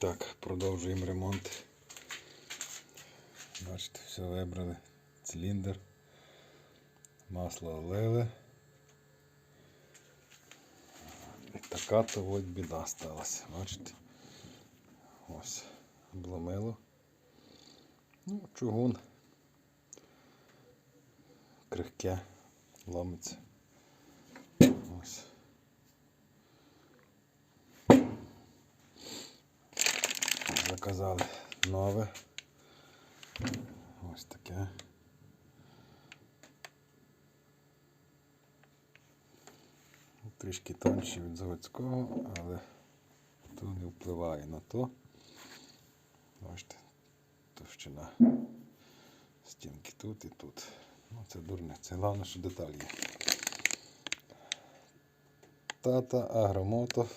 Так, продовжуємо ремонт. Бачите, все вибрали. Циліндр. Масло олили. І така то от біда сталася. Бачите? Ось. Обломило. Ну, чугун. Крихке. Ломиться. Ось. Заказали нове. Ось таке. Трішки тонші від заводського, але то не впливає на то. Бачите, товщина стінки тут і тут. Ну, це дурне. Це головне, що деталі є. Тата, агромото.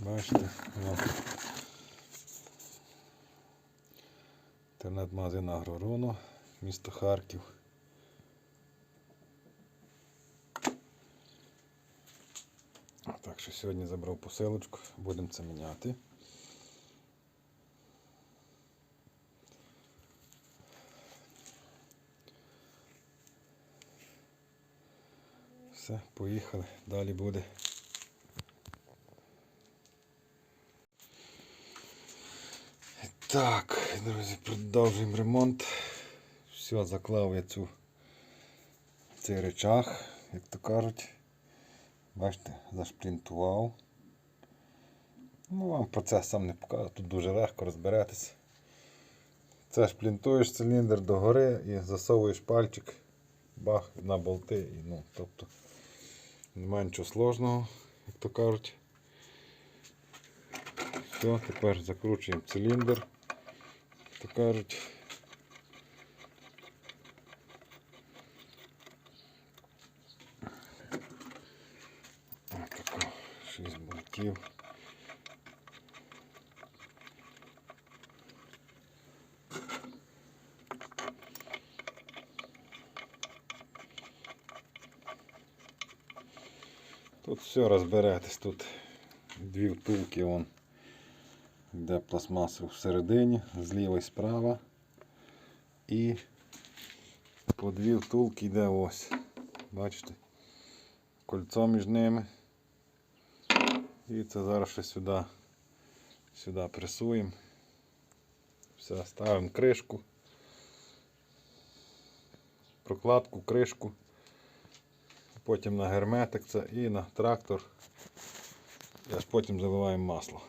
Бачите, Інтернет-магазин Агроруно, місто Харків. Так що сьогодні забрав посилочку, будемо це міняти. Все, поїхали, далі буде. Так, друзі, продовжуємо ремонт. Все, заклав я цю цей речах, як то кажуть. Бачите, зашплінтував. Ну, вам процес сам не покажу, тут дуже легко розберетися. Це шплінтуєш циліндр догори і засовуєш пальчик, бах, на болти. І, ну, тобто немає нічого сложного, як то кажуть. Все, тепер закручуємо циліндр, то кажуть. Отако, 6 болтів. Тут все розберетесь, тут дві втулки вон, де пластмаси всередині, зліва і справа. І по дві втулки йде ось. Бачите? Кольцо між ними. І це зараз ще сюди, сюди пресуємо. Все, ставимо кришку, прокладку, кришку, потім на герметик це і на трактор. Аж потім заливаємо масло.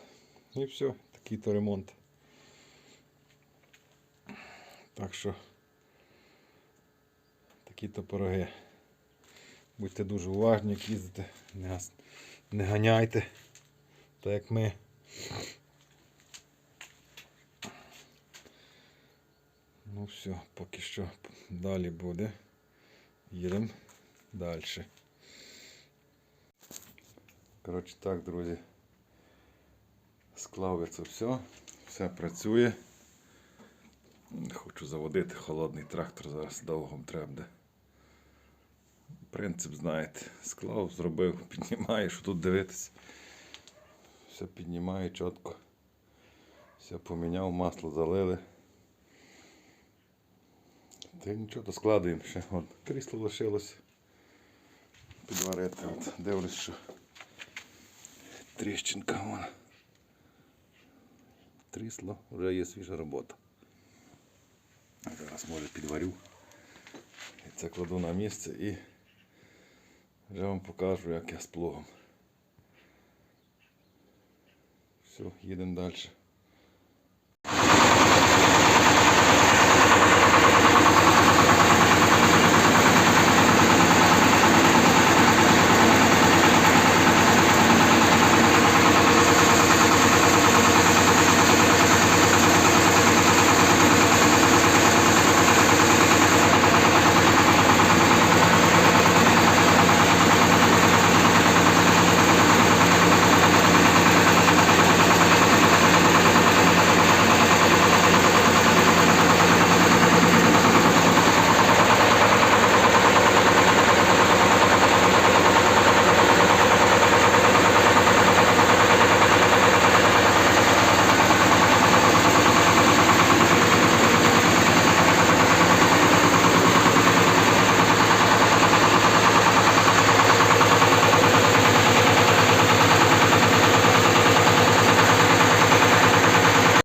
І все, такий то ремонт. Так що такі то пироги. Будьте дуже уважні, як їздите, не, не ганяйте, так як ми. Ну все, поки що далі буде. Їдемо далі. Коротше так, друзі. Склав це все, все працює. Хочу заводити холодний трактор, зараз довго треба буде. Принцип знаєте, склав, зробив, піднімаєш, тут дивитися. Все піднімає чітко. Все поміняв, масло залили. Та нічого, доскладуємо ще. От, крісло лишилось підварити. От, дивлюсь, що тріщинка вон. Трісло, вже є свіжа робота. Зараз може підварю. Це кладу на місце і вже вам покажу, як я з плугом. Все, їдемо далі.